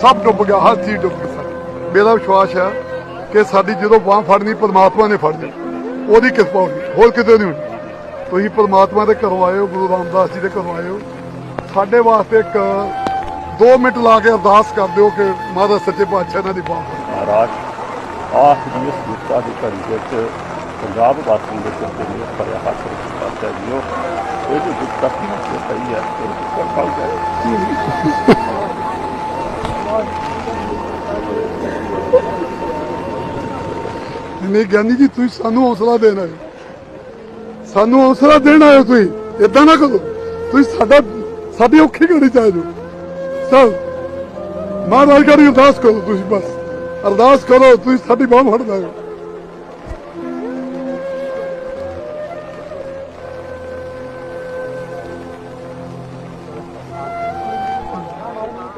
ਸਭ ਡੁੱਬ ਗਿਆ, ਹਰ ਚੀਜ਼ ਡੁੱਬ ਗਈ ਸਾਡੀ ਮੇਰਾ ਵਿਸ਼ਵਾਸ ਹੈ ਕਿ ਸਾਡੀ ਜਦੋਂ ਬਾਹ ਫੜਨੀ, ਪਰਮਾਤਮਾ ਨੇ ਫੜਨੀ ਉਹਦੀ ਕਿਰਪਾ ਹੋਣੀ ਹੋਰ ਕਿਤੇ ਨਹੀਂ ਹੋਣੀ। ਤੁਸੀਂ ਪਰਮਾਤਮਾ ਦੇ ਘਰੋਂ ਆਏ ਹੋ, ਗੁਰੂ ਰਾਮਦਾਸ ਜੀ ਦੇ ਘਰੋਂ ਆਏ ਹੋ। ਸਾਡੇ ਵਾਸਤੇ ਇੱਕ 2 ਮਿੰਟ ਲਾ ਕੇ ਅਰਦਾਸ ਕਰ ਦਿਓ ਕਿ ਮਹਾਰਾਜ ਸੱਚੇ ਪਾਤਸ਼ਾਹ ਇਹਨਾਂ ਦੀ ਬਾਹ ਫੜੇ ਮਹਾਰਾਜ ਆਖਰੀ ਇਸ ਮੁਕਤਾ ਦੀ ਘੜੀ ਵਿੱਚ ਪੰਜਾਬ ਵਾਸੀਆਂ ਦੇ ਸਿਰ ਤੇ ਮੇਰ ਭਰਿਆ ਹੱਥ ਰੱਖੀ ਜੀਓ ਇਹ ਜੋ ਦੁੱਖ ਤਕਲੀਫ ਤੇ ਪਈ ਹੈ, ਇਹ ਕਿਰਪਾ ਜਾਏ ਨਹੀਂ ਗਿਆਨੀ ਜੀ, ਤੁਸੀਂ ਸਾਨੂੰ ਹੌਸਲਾ ਦੇਣਾ ਹੈ ਸਾਨੂੰ ਹੌਸਲਾ ਦੇਣਾ ਹੈ ਤੁਸੀਂ। ਇਦਾਂ ਨਾ ਕਰੋ। ਤੁਸੀਂ ਸਾਡਾ, ਸਾਡੀ ਔਖੀ ਘੜੀ ਚ ਆ ਜਾਓ। ਸਭ ਮਹਾਰਾਜ ਕਰੀ ਅਰਦਾਸ ਕਰੋ ਤੁਸੀਂ ਬਸ। ਅਰਦਾਸ ਕਰੋ, ਤੁਸੀਂ ਸਾਡੀ ਬਾਹ ਫੜਦਾ ਹੋ